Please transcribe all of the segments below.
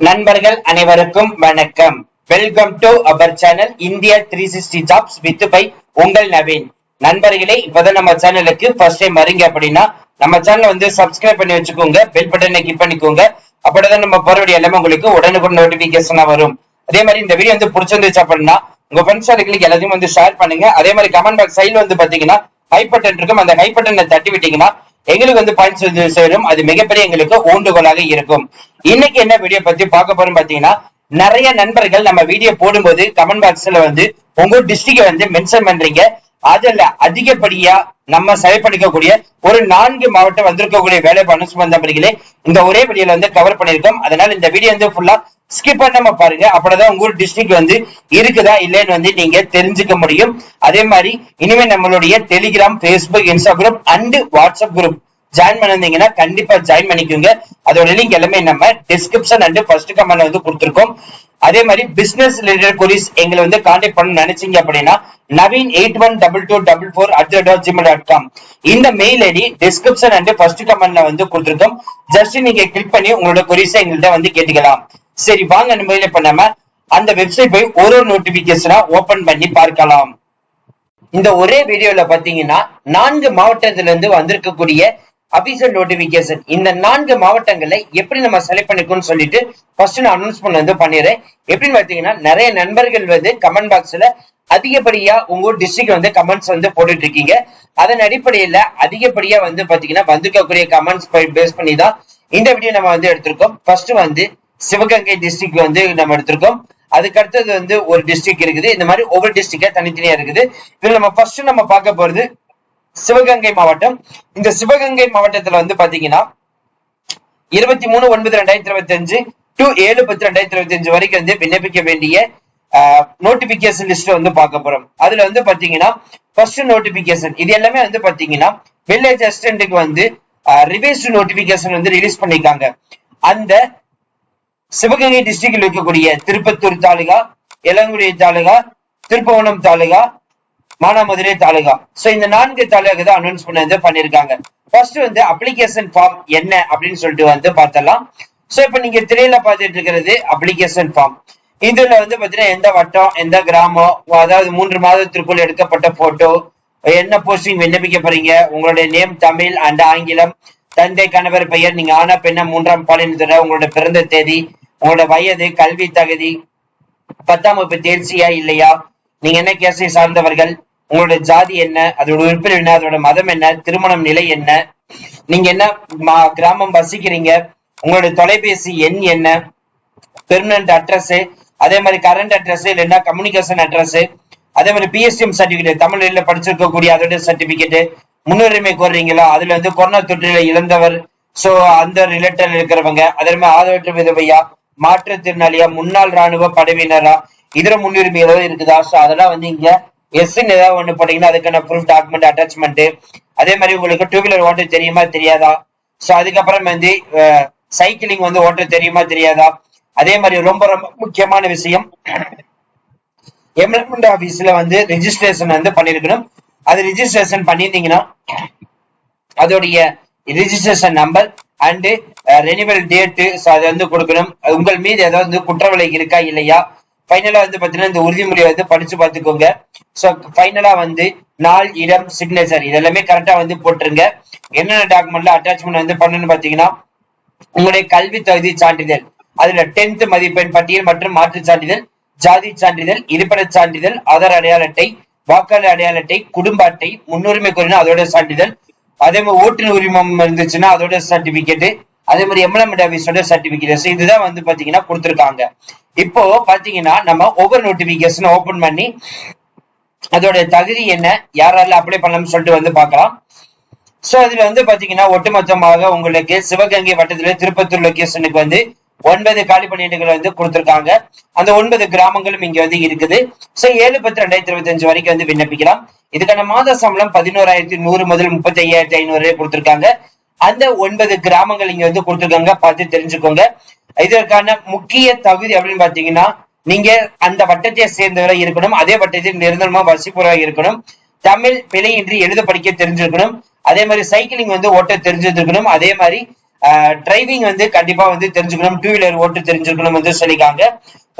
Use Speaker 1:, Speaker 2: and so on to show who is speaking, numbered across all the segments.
Speaker 1: நண்பர்கள் அனைவருக்கும் வணக்கம். Welcome to our channel India three sixty jobs with by உங்கள் நவீன். நண்பர்களே இப்பதான் நம்ம சேனலுக்கு ஃபர்ஸ்ட் டைம் வரீங்க அப்படின்னா நம்ம சேனல் வந்து சப்ஸ்கிரைப் பண்ணி வச்சுக்கோங்க பெல் பட்டனை கிளிக் பண்ணிக்கோங்க. அப்படிதான் நம்ம போற எல்லாமே உங்களுக்கு உடனுக்குடன் நோட்டிபிகேஷனா வரும். அதே மாதிரி இந்த வீடியோ வந்து பிடிச்சிருந்துச்சு அப்படின்னா உங்க ஃப்ரெண்ட்ஸ் சர்க்கிளுக்கு எல்லாத்தையும் வந்து ஷேர் பண்ணுங்க. அதே மாதிரி கமெண்ட் பாக்ஸ் சைடுல வந்து பாத்தீங்கன்னா ஹை பட்டன் இருக்கும். அந்த ஹை பட்டனை தட்டி விட்டீங்கன்னா எங்களுக்கு வந்து பாயிண்ட்ஸ் வந்து சேரும். அது மிகப்பெரிய எங்களுக்கு ஊண்டுகோலாக இருக்கும். இன்னைக்கு என்ன வீடியோ பத்தி பார்க்க போறோம் பாத்தீங்கன்னா நிறைய நண்பர்கள் நம்ம வீடியோ போடும்போது கமெண்ட் பாக்ஸ்ல வந்து உங்க டிஸ்ட்ரிக்ட வந்து மென்ஷன் பண்றீங்க. அதுல அதிகப்படியா நம்ம செயல்படுத்தக்கூடிய ஒரு நான்கு மாவட்டம் வந்திருக்கக்கூடிய வேலை சம்பந்தப்படுகளே இந்த ஒரே வீடியோல வந்து கவர் பண்ணிருக்கோம் அதனால இந்த வீடியோ வந்து ஃபுல்லா ஸ்கிப் பண்ணாம பாருங்க. அப்படிதான் உங்க டிஸ்ட்ரிக்ட் வந்து இருக்குதா இல்லைன்னு வந்து நீங்க தெரிஞ்சுக்க முடியும். அதே மாதிரி இனிமே நம்மளுடைய Telegram Facebook Instagram and WhatsApp group join பண்ணிருந்தீங்கன்னா கண்டிப்பா ஜாயின் பண்ணிக்கோங்க. அதோட லிங்க் எல்லாமே நம்ம டிஸ்கிரிப்ஷன் அண்ட் ஃபர்ஸ்ட் கமெண்ட் வந்து கொடுத்துருக்கோம். அதே மாதிரி பிசினஸ் ரிலேட்டட் கொரிஸ் எங்களை வந்து கான்டாக்ட் பண்ண நினைச்சீங்க அப்படின்னா Naveen eight one double two double four at dot Gmail dot com இந்த mail ID description and first கமெண்ட்ல வந்து கொடுத்துருக்கோம். ஜஸ்ட் நீங்க கிளிக் பண்ணி உங்களோட கொரிஸை எங்கள்கிட்ட வந்து கேட்டுக்கலாம். சரி வாங்க நம்ம இப்ப நம்ம அந்த வெப்சைட் போய் ஒரு ஒரு நோட்டிபிகேஷனா ஓபன் பண்ணி பார்க்கலாம். இந்த ஒரே வீடியோல பாத்தீங்கன்னா நான்கு மாவட்டத்துல இருந்து வந்திருக்கக்கூடிய அபிஷியல் நோட்டிபிகேஷன் இந்த நான்கு மாவட்டங்களை எப்படி நம்ம செலக்ட் பண்ணிக்கணும்னு சொல்லிட்டு ஃபர்ஸ்ட் நான் அனௌன்ஸ்மெண்ட் வந்து பண்ணிடுறேன். எப்படின்னு பாத்தீங்கன்னா நிறைய நண்பர்கள் வந்து கமெண்ட் பாக்ஸ்ல அதிகப்படியா உங்க டிஸ்ட்ரிக்ட் வந்து கமெண்ட்ஸ் வந்து போட்டுட்டு இருக்கீங்க. அதன் அடிப்படையில அதிகப்படியா வந்து பாத்தீங்கன்னா வந்திருக்கக்கூடிய கமெண்ட்ஸ் பேஸ் பண்ணி தான் இந்த வீடியோ நம்ம வந்து எடுத்திருக்கோம். ஃபர்ஸ்ட் வந்து சிவகங்கை டிஸ்ட்ரிக்ட் வந்து நம்ம எடுத்திருக்கோம். அதுக்கு அடுத்தது வந்து ஒரு டிஸ்ட்ரிக்ட் இருக்குது. இந்த மாதிரி ஒவ்வொரு டிஸ்ட்ரிக்டா தனித்தனியா இருக்குது. இதுல நம்ம ஃபர்ஸ்ட் நம்ம பார்க்க போறது சிவகங்கை மாவட்டம். இந்த சிவகங்கை மாவட்டத்துல வந்து பாத்தீங்கன்னா இருபத்தி மூணு ஒன்பது ரெண்டாயிரத்தி இருபத்தி அஞ்சு டு ஏழு பத்து ரெண்டாயிரத்தி இருபத்தி அஞ்சு வரைக்கும் வந்து விண்ணப்பிக்க வேண்டிய நோட்டிபிகேஷன் லிஸ்ட் வந்து பார்க்க போறோம். அதுல வந்து பாத்தீங்கன்னா ஃபர்ஸ்ட் நோட்டிபிகேஷன் இது எல்லாமே வந்து பாத்தீங்கன்னா வில்லேஜ் அசிஸ்டன்ட்டுக்கு வந்து ரிவைஸ்டு நோட்டிபிகேஷன் வந்து ரிலீஸ் பண்ணிருக்காங்க. அந்த சிவகங்கை டிஸ்ட்ரிக்ட்ல இருக்கக்கூடிய திருப்பத்தூர் தாலுகா இளங்குடி தாலுகா திருப்பவனம் தாலுகா மானாமதுரை தாலுகா. சோ இந்த நான்கு தாலுகா தான் அனௌன்ஸ் பண்ண பண்ணிருக்காங்க. ஃபர்ஸ்ட் வந்து அப்ளிகேஷன் ஃபார்ம் என்ன அப்படின்னு சொல்லிட்டு வந்து பார்த்தலாம். சோ இப்ப நீங்க திரையில பார்த்துட்டு இருக்கிறது அப்ளிகேஷன் ஃபார்ம் இதுல வந்து பாத்தீங்கன்னா எந்த வட்டம் எந்த கிராமம் அதாவது மூன்று மாதத்திற்குள் எடுக்கப்பட்ட போட்டோ என்ன போஸ்டிங் விண்ணப்பிக்க போறீங்க உங்களுடைய நேம் தமிழ் அண்ட் ஆங்கிலம் தந்தை கணவர் பெயர் நீங்க ஆனா பெண்ண மூன்றாம் பாலினத்தோட உங்களோட பிறந்த தேதி உங்களோட வயது கல்வி தகுதி பத்தாம் வகுப்பு தேர்ச்சியா இல்லையா? நீங்க என்ன கேசை சார்ந்தவர்கள்? உங்களுடைய ஜாதி என்ன? அதோட உறுப்பினர் என்ன? அதோட மதம் என்ன? திருமணம் நிலை என்ன? நீங்க என்ன கிராமம் வசிக்கிறீங்க? உங்களுடைய தொலைபேசி எண் என்ன? பெர்மனன்ட் அட்ரஸ் அதே மாதிரி கரண்ட் அட்ரஸ் இல்லைன்னா கம்யூனிகேஷன் அட்ரஸ் அதே மாதிரி பிஎஸ்டிஎம் சர்டிபிகேட் தமிழ்ல படிச்சிருக்கக்கூடிய அதோட சர்டிபிகேட் முன்னுரிமை கோர்றீங்களா? அதுல வந்து கொரோனா தொற்றில இழந்தவர் சோ அந்த ரிலேட்டட் இருக்கிறவங்க. அதே மாதிரி ஆதரவற்ற விதவையா? மாற்றுத்திறனாளியா? முன்னாள் ராணுவ படைவினரா இதர முன்னுரிமை ஏதாவது இருக்குதா? சோ அதெல்லாம் வந்து இங்க எஸ்ன்னு ஏதாவது ஒண்ணு போட்டீங்கன்னா அதுக்கான ப்ரூஃப் டாக்குமெண்ட் அட்டாச்மெண்ட் அதே மாதிரி உங்களுக்கு டூ வீலர் ஓட்ட தெரியுமா தெரியாதா? சோ அதுக்கப்புறம் வந்து சைக்கிளிங் வந்து ஓட்ட தெரியுமா தெரியாதா? அதே மாதிரி ரொம்ப ரொம்ப முக்கியமான விஷயம். எம்ப்ளாய்மெண்ட் ஆபீஸ்ல வந்து ரிஜிஸ்ட்ரேஷன் வந்து பண்ணிருக்கணும். அது ரிஜிஸ்ட்ரேஷன் பண்ணியிருந்தீங்கன்னா அதோடைய registration number and renewal date அதை வந்து கொடுக்கணும். உங்கள் மீது ஏதாவது வந்து குற்றவிலை இருக்கா இல்லையா? ஃபைனலா வந்து பாத்தீங்கன்னா இந்த உறுதிமொழியை வந்து படிச்சு பார்த்துக்கோங்க. ஸோ ஃபைனலா வந்து நாள் இடம் சிக்னேச்சர் இதெல்லாமே கரெக்டா வந்து போட்டுருங்க. என்னென்ன டாக்குமெண்ட்ல அட்டாச்மெண்ட் வந்து பண்ணணும்னு பாத்தீங்கன்னா உங்களுடைய கல்வி தகுதி சான்றிதழ் அதுல டென்த் மதிப்பெண் பட்டியல் மற்றும் மாற்று சான்றிதழ் ஜாதி சான்றிதழ் இருப்பிட சான்றிதழ் ஆதார் அடையாள அட்டை வாக்காளர் அடையாள அட்டை குடும்ப அட்டை முன்னுரிமை கோரினா அதோட சான்றிதழ். அதே மாதிரி ஓட்டுநர் உரிமம் இருந்துச்சுன்னா அதோட சர்டிபிகேட் அதே மாதிரி எம்எல்எம் ஆஃபீஸோட சர்டிபிகேஷன் இதுதான் வந்து பாத்தீங்கன்னா கொடுத்துருக்காங்க. இப்போ பாத்தீங்கன்னா நம்ம ஒவ்வொரு நோட்டிபிகேஷன் ஓபன் பண்ணி அதோட தகுதி என்ன யாரால அப்ளை பண்ணலாம்னு சொல்லிட்டு வந்து பார்க்கலாம். சோ அதுல வந்து பாத்தீங்கன்னா ஒட்டுமொத்தமாக உங்களுக்கு சிவகங்கை வட்டத்துல திருப்பத்தூர் லொகேஷனுக்கு வந்து ஒன்பது காலி பணியிடங்கள் வந்து கொடுத்துருக்காங்க. அந்த ஒன்பது கிராமங்களும் இங்க வந்து இருக்குது. சோ ஏழு பத்து ரெண்டாயிரத்தி இருபத்தி அஞ்சு வரைக்கும் வந்து விண்ணப்பிக்கலாம். இதுக்கான மாத சம்பளம் பதினோராயிரத்தி நூறு முதல் முப்பத்தி ஐயாயிரத்தி ஐநூறு கொடுத்துருக்காங்க. அந்த ஒன்பது கிராமங்கள் இங்க வந்து கொடுத்துருக்காங்க. பார்த்து தெரிஞ்சுக்கோங்க. இதற்கான முக்கிய தகுதி அப்படின்னு பாத்தீங்கன்னா நீங்க அந்த வட்டத்தை சேர்ந்தவரை இருக்கணும். அதே வட்டத்தில் நிரந்தரமா வசிப்பவராக இருக்கணும். தமிழ் பிழையின்றி எழுத படிக்க தெரிஞ்சிருக்கணும். அதே மாதிரி சைக்கிளிங் வந்து ஓட்ட தெரிஞ்சிருக்கணும். அதே மாதிரி டிரைவிங் வந்து கண்டிப்பா வந்து தெரிஞ்சுக்கணும். டூ வீலர் ஓட்டு தெரிஞ்சிருக்கணும் வந்து சொல்லிக்காங்க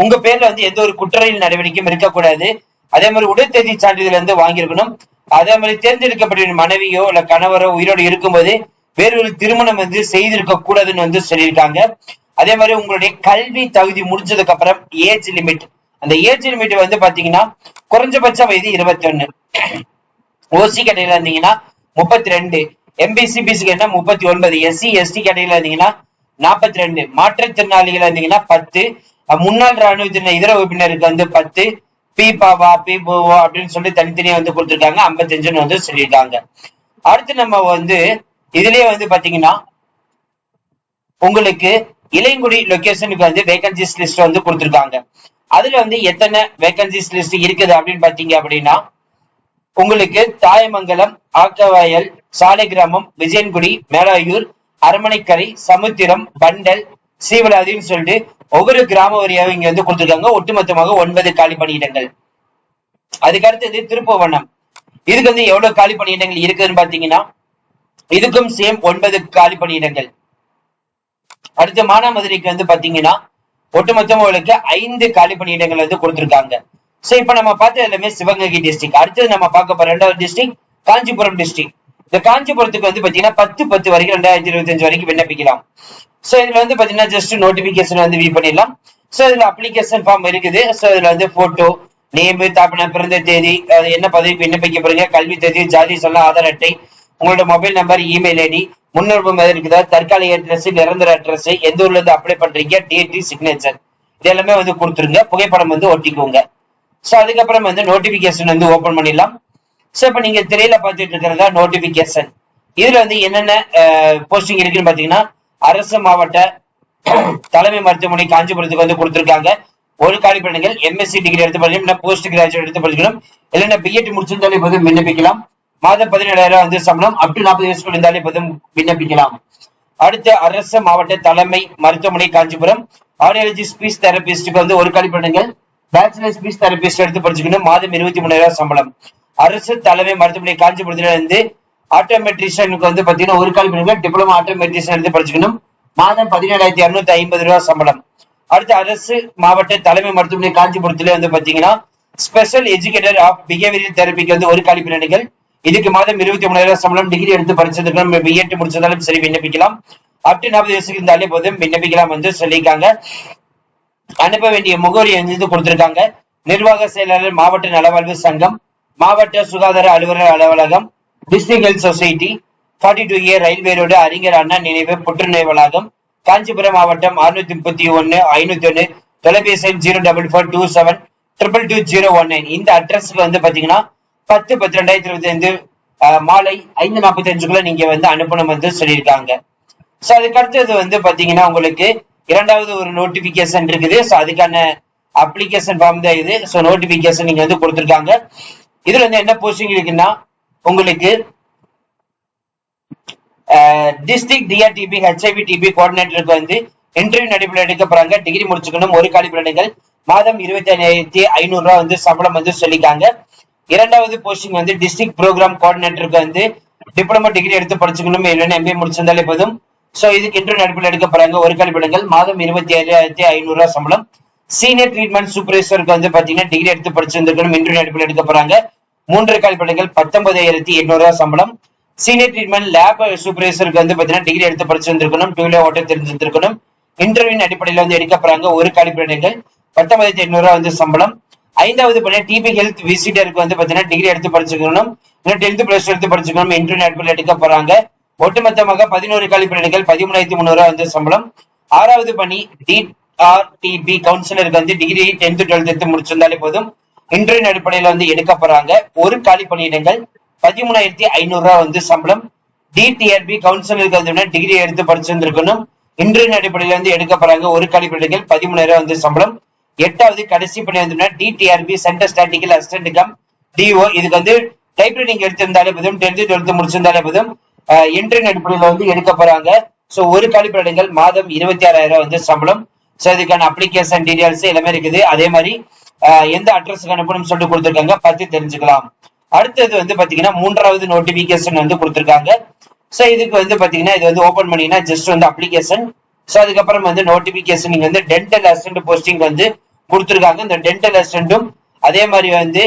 Speaker 1: உங்க பேர்ல வந்து எந்த ஒரு குற்றவியல் நடவடிக்கையும் இருக்கக்கூடாது. அதே மாதிரி உடற்தேதி சான்றிதழ் வந்து வாங்கியிருக்கணும். அதே மாதிரி தேர்ந்தெடுக்கப்பட்ட மனைவியோ இல்ல கணவரோ உயிரோடு இருக்கும்போது வேறு திருமணம் வந்து செய்திருக்க கூடாதுன்னு வந்து சொல்லியிருக்காங்க. அதே மாதிரி உங்களுடைய கல்வி தகுதி முடிஞ்சதுக்கு அப்புறம் ஏஜ் லிமிட். அந்த ஏஜ் லிமிட் வந்து பாத்தீங்கன்னா குறைஞ்சபட்ச வயது இருபத்தி ஒண்ணு ஓசி கடையில இருந்தீங்கன்னா முப்பத்தி ரெண்டு எம்பிசி பிசி கேட்டா முப்பத்தி ஒன்பது எஸ்சி எஸ்டி கடையில இருந்தீங்கன்னா நாற்பத்தி ரெண்டு மாற்றுத்திறனாளிகள் இருந்தீங்கன்னா பத்து. முன்னாள் ராணுவத்தினர் இதர உறுப்பினருக்கு வந்து பத்து. பி பாவா பி பூவா அப்படின்னு சொல்லி தனித்தனியா வந்து கொடுத்துருக்காங்க. ஐம்பத்தஞ்சுன்னு வந்து சொல்லியிருக்காங்க அடுத்து நம்ம வந்து இதுலயே வந்து பாத்தீங்கன்னா உங்களுக்கு இளையங்குடி லொகேஷனுக்கு வந்து வேகன்சிஸ் லிஸ்ட் வந்து கொடுத்துருக்காங்க. அதுல வந்து எத்தனை வேகன்சிஸ் லிஸ்ட் இருக்குது அப்படின்னு பாத்தீங்க அப்படின்னா உங்களுக்கு தாயமங்கலம் ஆக்கவாயல் சாலை கிராமம் விஜயன்குடி மேலாயூர் அரமனைக்கரை சமுத்திரம் பண்டல் சீவலாதின்னு சொல்லிட்டு ஒவ்வொரு கிராம வரியாக இங்க வந்து கொடுத்துருக்காங்க. ஒட்டுமொத்தமாக ஒன்பது காலி பணியிடங்கள். அதுக்கு அடுத்தது திருப்புவனம். இதுக்கு வந்து எவ்வளவு காலி பணியிடங்கள் இருக்குதுன்னு பாத்தீங்கன்னா இதுக்கும் சேம் ஒன்பது காலி பணியிடங்கள். அடுத்து மானாமதுரைக்கு வந்து பாத்தீங்கன்னா ஒட்டுமொத்தமா உங்களுக்கு ஐந்து காலி பணியிடங்கள் வந்து கொடுத்திருக்காங்க. சோ இப்ப நம்ம பார்த்தது எல்லாமே சிவகங்கை டிஸ்ட்ரிக்ட் அடுத்தது நம்ம பார்க்க போற ரெண்டாவது டிஸ்ட்ரிக்ட் காஞ்சிபுரம் டிஸ்ட்ரிக்ட் இந்த காஞ்சிபுரத்துக்கு வந்து பாத்தீங்கன்னா பத்து பத்து வரைக்கும் ரெண்டாயிரத்தி இருபத்தி அஞ்சு வரைக்கும் விண்ணப்பிக்கலாம். சோ இதுல வந்து பாத்தீங்கன்னா ஜஸ்ட் நோட்டிபிகேஷன் வந்து வியூ பண்ணிடலாம். சோ இதுல அப்ளிகேஷன் ஃபார்ம் இருக்குது. சோ இதுல வந்து போட்டோ நேம் தாப்பின பிறந்த தேதி என்ன பதவி விண்ணப்பிக்க போறீங்க கல்வி தேதி ஜாதி சொல்ல ஆதார் அட்டை உங்களோட மொபைல் நம்பர் இமெயில் ஐடி முன்னுரிமை எது இருக்குதா தற்காலிக அட்ரஸ் நிரந்தர அட்ரஸ் எந்த ஊர்ல இருந்து அப்ளை பண்றீங்க டிடி சிக்னேச்சர் இது எல்லாமே வந்து கொடுத்துருங்க. புகைப்படம் வந்து ஒட்டிக்கோங்க. சோ அதுக்கப்புறம் வந்து நோட்டிபிகேஷன் வந்து ஓபன் பண்ணிடலாம். சோ இப்ப நீங்க திரையில பார்த்துட்டு இருக்கிறதா நோட்டிபிகேஷன் இதுல வந்து என்னென்ன போஸ்டிங் இருக்குன்னு பாத்தீங்கன்னா அரசு மாவட்ட தலைமை மருத்துவமனை காஞ்சிபுரத்துக்கு வந்து கொடுத்துருக்காங்க. ஒரு காலி பெண்கள் எம்எஸ்சி டிகிரி எடுத்து படிக்கணும் போஸ்ட் கிராஜுவேட் எடுத்து படிக்கணும். இல்லைன்னா பிஎட் முடிச்சிருந்தாலே போது விண்ணப்பிக்கலாம். மாதம் பதினேழாயிரம் வந்து சம்பளம். அப் டு நாற்பது வயசுக்குள் இருந்தாலே போதும். விண்ணப்பிக்கலாம். அடுத்து அரசு மாவட்ட தலைமை மருத்துவமனை காஞ்சிபுரம். ஆடியாலஜி ஸ்பீச் தெரபிஸ்டுக்கு வந்து ஒரு கல்வி பண்ணுங்கள் பேச்சுலர் ஸ்பீச் தெரபிஸ்ட் எடுத்து படிச்சுக்கணும். மாதம் இருபத்தி மூணாயிரம் சம்பளம். அரசு தலைமை மருத்துவமனை காஞ்சிபுரத்துல இருந்து ஆட்டோமெட்ரிஷியனுக்கு வந்து பாத்தீங்கன்னா ஒரு கல்வி பெண்கள் டிப்ளமோ ஆட்டோமெட்ரிஷியன் எடுத்து படிச்சுக்கணும். மாதம் பதினேழாயிரத்தி இருநூத்தி ஐம்பது ரூபாய் சம்பளம். அடுத்த அரசு மாவட்ட தலைமை மருத்துவமனை காஞ்சிபுரத்துல வந்து பாத்தீங்கன்னா ஸ்பெஷல் எஜுகேட்டர் ஆஃப் பிஹேவியர் தெரபிக்கு வந்து ஒரு காலி பெண்கள் இதுக்கு மாதம் இருபத்தி மூணாயிரம் சம்பளம் டிகிரி எடுத்து படிச்சதுக்கு பிஎட் முடிச்சதாலும் சரி விண்ணப்பிக்கலாம். அப் டு நாற்பது வயசுக்கு இருந்தாலே போதும் விண்ணப்பிக்கலாம் வந்து சொல்லியிருக்காங்க. அனுப்ப வேண்டிய முகவரி வந்து கொடுத்திருக்காங்க? நிர்வாக செயலாளர் மாவட்ட நலவாழ்வு சங்கம் மாவட்ட சுகாதார அலுவலர் அலுவலகம் district health society forty two A railway road Arignar Anna நினைவு புற்றுநோய் வளாகம் காஞ்சிபுரம் மாவட்டம் அறுநூத்தி முப்பத்தி ஒன்னு ஐநூத்தி ஒன்னு தொலைபேசி zero double four two seven triple two zero one nine இந்த அட்ரஸ்க்கு வந்து பாத்தீங்கன்னா பத்து பத்து ரெண்டாயிரத்தி இருபத்தி ஐந்து மாலை ஐந்து நாற்பத்தி அஞ்சுக்குள்ள நீங்க வந்து அனுப்பணும் வந்து சொல்லியிருக்காங்க. சோ அதுக்கு அடுத்தது வந்து பாத்தீங்கன்னா உங்களுக்கு இரண்டாவது ஒரு நோட்டிபிகேஷன் இருக்குது. சோ அதுக்கான அப்ளிகேஷன் ஃபார்ம் தான் இது. சோ நோட்டிபிகேஷன் நீங்க வந்து கொடுத்துருக்காங்க. இதுல வந்து என்ன போஸ்டிங் இருக்குன்னா உங்களுக்கு டிஸ்ட்ரிக்ட் டிஆர்டிபி ஹெச்ஐவி டிபி கோஆர்டினேட்டருக்கு வந்து இன்டர்வியூ நடைபெற எடுக்க போறாங்க. டிகிரி முடிச்சுக்கணும். ஒரு காலி பிள்ளைகள் மாதம் இருபத்தி ஐயாயிரத்தி ஐநூறு ரூபாய் வந்து சம்பளம் வந்து சொல்லிக்காங்க இரண்டாவது போஸ்டிங் வந்து டிஸ்ட்ரிக்ட் ப்ரோக்ராம் கோஆர்டினேட்டருக்கு வந்து டிப்ளமோ டிகிரி எடுத்து படிச்சுக்கணும் இல்லைன்னா எம்பிஏ முடிச்சிருந்தாலே போதும். சோ இதுக்கு இன்டர்வியூ நடப்பில் எடுக்க போறாங்க. ஒரு காலி மாதம் இருபத்தி ஏழாயிரத்தி ஐநூறு ரூபாய் சம்பளம். சீனியர் ட்ரீட்மெண்ட் சூப்பர்வைசருக்கு வந்து பாத்தீங்கன்னா டிகிரி எடுத்து படிச்சிருந்திருக்கணும். இன்டர்வியூ நடப்பில் எடுக்க போறாங்க. மூன்று காலி பத்தொன்பதாயிரத்தி எண்ணூறு ரூபாய் சம்பளம். சீனியர் ட்ரீட்மெண்ட் லேப் சூப்பர்வைசருக்கு வந்து பாத்தீங்கன்னா டிகிரி எடுத்து படிச்சிருந்திருக்கணும். டூ வீலர் ஓட்ட தெரிஞ்சிருந்திருக்கணும். இன்டர்வியூ அடிப்படையில் வந்து எடுக்க போறாங்க. ஒரு காலி பத்தொன்பதாயிரத்தி எண்ணூறு ரூபாய் வந்து சம்பளம். ஐந்தாவது பண்ண டிபி ஹெல்த் விசிட்டருக்கு வந்து பாத்தீங்கன்னா டிகிரி எடுத்து படிச்சுக்கணும். இல்லை டென்த் பிளஸ் எடுத்து படிச்சுக்கணும். இன்டர்வியூ அடிப்படையில் எடுக்க போறாங்க. ஒட்டுமொத்தமாக பதினோரு காலி பிள்ளைகள் பதிமூணாயிரத்தி முந்நூறு வந்து சம்பளம். ஆறாவது பணி டிஆர்டிபி கவுன்சிலருக்கு வந்து டிகிரி டென்த் டுவெல்த் எடுத்து முடிச்சிருந்தாலே போதும். இன்டர்வியூ அடிப்படையில வந்து எடுக்க போறாங்க. ஒரு காலி பணியிடங்கள் பதிமூணாயிரத்தி ஐநூறு ரூபா வந்து சம்பளம். டிடிஆர்பி கவுன்சிலருக்கு வந்து டிகிரி எடுத்து படிச்சிருந்திருக்கணும். இன்டர்வியூ அடிப்படையில வந்து எடுக்க போறாங்க. ஒரு காலி பணியிடங்கள் பதிமூணாயிரம் வந்து சம்பளம். எட்டாவது கடைசி பணி வந்து DDRB centre statistical assistant cum DO இதுக்கு வந்து டைப்ரைட்டிங் எடுத்திருந்தாலே போதும் டென்த் டுவெல்த் முடிச்சிருந்தாலே போதும் இன்டர்வியூ அடிப்படையில வந்து எடுக்க போறாங்க. சோ ஒரு காலி மாதம் இருபத்தி ஆறாயிரம் வந்து சம்பளம். சோ இதுக்கான அப்ளிகேஷன் டீடைல்ஸ் எல்லாமே இருக்குது. அதே மாதிரி எந்த அட்ரஸ்க்கு அனுப்பணும்னு சொல்லிட்டு கொடுத்துருக்காங்க பார்த்து தெரிஞ்சுக்கலாம். அடுத்தது வந்து பாத்தீங்கன்னா மூன்றாவது நோட்டிபிகேஷன் வந்து கொடுத்துருக்காங்க. சோ இதுக்கு வந்து பாத்தீங்கன்னா இது வந்து ஓபன் பண்ணீங்கன்னா ஜஸ்ட் வந்து அப்ளிகேஷன் ஸோ அதுக்கப்புறம் வந்து நோட்டிபிகேஷன் நீங்க வந்து டென்டல் அசிஸ்டன்ட் போஸ்டிங் வந்து கொடுத்துருக்காங்க. இந்த டென்டல் அசிஸ்டன்ட்டும் அதே மாதிரி வந்து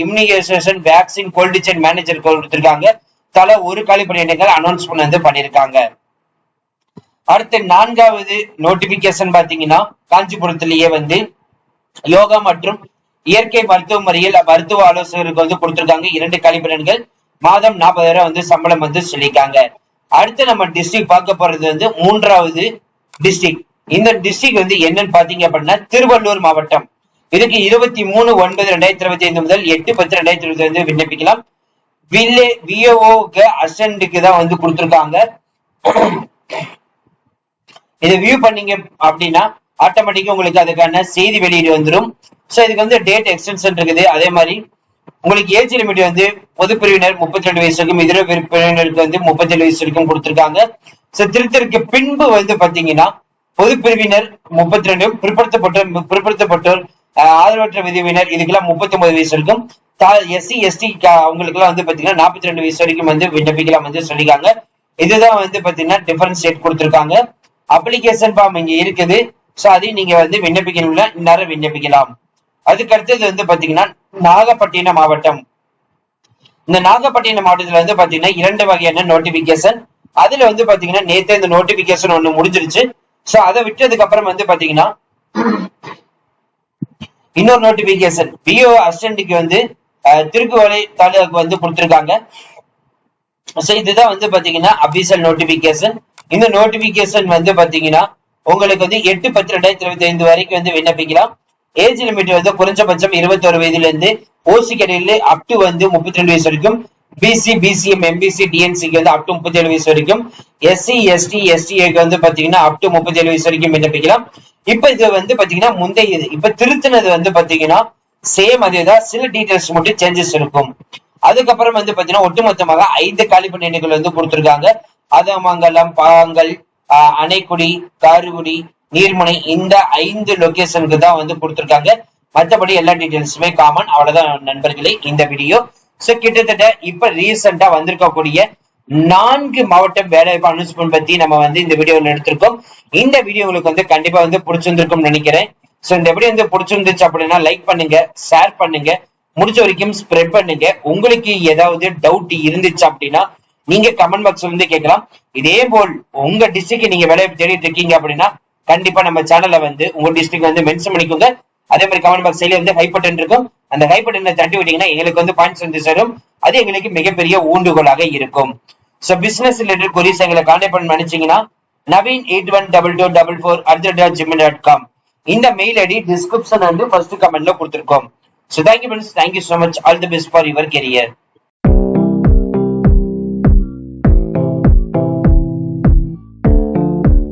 Speaker 1: immunisation vaccine cold chain manager கொடுத்துருக்காங்க. தலை ஒரு காலி பணியிடங்கள் அனௌன்ஸ்மெண்ட் வந்து பண்ணியிருக்காங்க அடுத்து நான்காவது நோட்டிபிகேஷன் பாத்தீங்கன்னா காஞ்சிபுரத்திலேயே வந்து யோகா மற்றும் இயற்கை மருத்துவ முறையில் மருத்துவ ஆலோசகருக்கு வந்து கொடுத்துருக்காங்க. இரண்டு கழிப்பிடங்கள் மாதம் நாற்பதாயிரம் வந்து சம்பளம் வந்து சொல்லியிருக்காங்க. அடுத்து நம்ம டிஸ்ட்ரிக்ட் பார்க்க போறது வந்து மூன்றாவது டிஸ்ட்ரிக்ட் இந்த டிஸ்ட்ரிக்ட் வந்து என்னன்னு பாத்தீங்க அப்படின்னா திருவள்ளூர் மாவட்டம். இதுக்கு இருபத்தி மூணு ஒன்பது ரெண்டாயிரத்தி இருபத்தி ஐந்து முதல் எட்டு பத்து ரெண்டாயிரத்தி இருபத்தி ஐந்து விண்ணப்பிக்கலாம். வில்லே விஓஓக்கு அசன்ட்டுக்கு தான் வந்து கொடுத்துருக்காங்க. இதை வியூ பண்ணீங்க அப்படின்னா ஆட்டோமேட்டிக்கா உங்களுக்கு அதுக்கான செய்தி வெளியீடு வந்துடும் சோ இதுக்கு வந்து டேட் எக்ஸ்டென்ஷன் இருக்குது. அதே மாதிரி உங்களுக்கு ஏஜ் லிமிட் வந்து பொது பிரிவினர் முப்பத்தி ரெண்டு வயசு இதர பிரிவினருக்கு வந்து முப்பத்தி ஏழு வயசு வரைக்கும் கொடுத்துருக்காங்க. சோ திருத்தருக்கு பின்பு வந்து பாத்தீங்கன்னா பொது பிரிவினர் முப்பத்தி ரெண்டு பிற்படுத்தப்பட்டோர் பிற்படுத்தப்பட்டோர் ஆதரவற்ற விதிவினர் இதுக்கெல்லாம் முப்பத்தி ஒன்பது வயசு வரைக்கும் எஸ்சி எஸ்டி அவங்களுக்கு எல்லாம் வந்து பாத்தீங்கன்னா நாற்பத்தி ரெண்டு வயசு வரைக்கும் வந்து விண்ணப்பிக்கலாம் வந்து சொல்லிருக்காங்க இதுதான் வந்து பாத்தீங்கன்னா டிஃபரன்ஸ் ரேட் கொடுத்துருக்காங்க. அப்ளிகேஷன் ஃபார்ம் இங்க இருக்குது. சோ அதையும் நீங்க வந்து விண்ணப்பிக்கணும்ல இந்நேரம் விண்ணப்பிக்கலாம். அதுக்கு அடுத்தது வந்து பாத்தீங்கன்னா நாகப்பட்டினம் மாவட்டம். இந்த நாகப்பட்டினம் மாவட்டத்துல வந்து பாத்தீங்கன்னா இரண்டு வகையான நோட்டிபிகேஷன் அதுல வந்து பாத்தீங்கன்னா நேத்து இந்த நோட்டிபிகேஷன் ஒண்ணு முடிஞ்சிருச்சு. சோ அதை விட்டதுக்கு அப்புறம் வந்து பாத்தீங்கன்னா இன்னொரு நோட்டிபிகேஷன் பிஓ அசிஸ்டன்ட்டுக்கு வந்து திருக்குவளை தாலுகாக்கு வந்து கொடுத்திருக்காங்க. சோ இதுதான் வந்து பாத்தீங்கன்னா அபிஷியல் நோட்டிபிகேஷன் இந்த நோட்டிபிகேஷன் வந்து பாத்தீங்கன்னா உங்களுக்கு வந்து எட்டு பத்து ரெண்டாயிரத்தி இருபத்தி ஐந்து வரைக்கும் வந்து விண்ணப்பிக்கலாம். ஏஜ் லிமிட் வந்து குறைஞ்சபட்சம் இருபத்தோரு வயதுல இருந்து ஓசி கடையில அப் டு வந்து முப்பத்தி ரெண்டு வயசு வரைக்கும் பிசி பிசிஎம் எம்பிசி டிஎன்சிக்கு வந்து அப் டு முப்பத்தேழு வயசு வரைக்கும். எஸ்சி எஸ்டி எஸ்டிஏக்கு வந்து பாத்தீங்கன்னா அப் டு முப்பத்தி ஏழு வயசு வரைக்கும் விண்ணப்பிக்கலாம். இப்ப இது வந்து பாத்தீங்கன்னா முந்தைய இப்ப திருத்தினது வந்து பாத்தீங்கன்னா சேம் அதேதான் சில டீடைல்ஸ் மட்டும் சேஞ்சஸ் இருக்கும். அதுக்கப்புறம் வந்து பாத்தீங்கன்னா ஒட்டுமொத்தமாக ஐந்து காலிப்பு நினைவுகள் வந்து கொடுத்துருக்காங்க. அதமங்கலம் பாங்கல் ஆஹ், அணைக்குடி காருகுடி நீர்முனை இந்த ஐந்து லொகேஷனுக்கு தான் வந்து கொடுத்துருக்காங்க. மற்றபடி எல்லா டீடைல்ஸுமே காமன் அவ்வளவுதான் நண்பர்களே இந்த வீடியோ சோ கிட்டத்தட்ட இப்ப ரீசெண்டா வந்திருக்கக்கூடிய நான்கு மாவட்டம் வேலைவாய்ப்பு அனௌன்ஸ்மெண்ட் பத்தி நம்ம வந்து இந்த வீடியோவில் எடுத்திருக்கோம். இந்த வீடியோ உங்களுக்கு வந்து கண்டிப்பா வந்து பிடிச்சிருந்திருக்கும் நினைக்கிறேன். சோ இந்த வீடியோ வந்து பிடிச்சிருந்துச்சு அப்படின்னா லைக் பண்ணுங்க ஷேர் பண்ணுங்க. முடிஞ்ச வரைக்கும் ஸ்ப்ரெட் பண்ணுங்க. உங்களுக்கு ஏதாவது டவுட் இருந்துச்சு அப்படின்னா நீங்க கமெண்ட் பாக்ஸ்ல வந்து கேட்கலாம். இதே போல் உங்க டிஸ்ட்ரிக்ட் நீங்க வேலையை தேடிட்டு இருக்கீங்க அப்படின்னா கண்டிப்பா நம்ம சேனல்ல வந்து உங்க டிஸ்ட்ரிக்ட் வந்து மென்ஷன் பண்ணிக்கோங்க. அதே மாதிரி கமெண்ட் பாக்ஸ் வந்து ஹை பட்டன் இருக்கும். அந்த ஹை தட்டி விட்டீங்கன்னா எங்களுக்கு வந்து பாயிண்ட்ஸ் வந்து சேரும். அது எங்களுக்கு மிகப்பெரிய ஊண்டுகோலாக இருக்கும். சோ பிசினஸ் ரிலேட்டட் கொரிஸ் எங்களை கான்டாக்ட் பண்ண நினைச்சீங்கன்னா Naveen eight one double two double four at Gmail dot com இந்த மெயில் ஐடி டிஸ்கிரிப்ஷன் வந்து ஃபர்ஸ்ட் கமெண்ட்ல கொடுத்துருக்கோம். So thank you friends thank you so much all the best for your career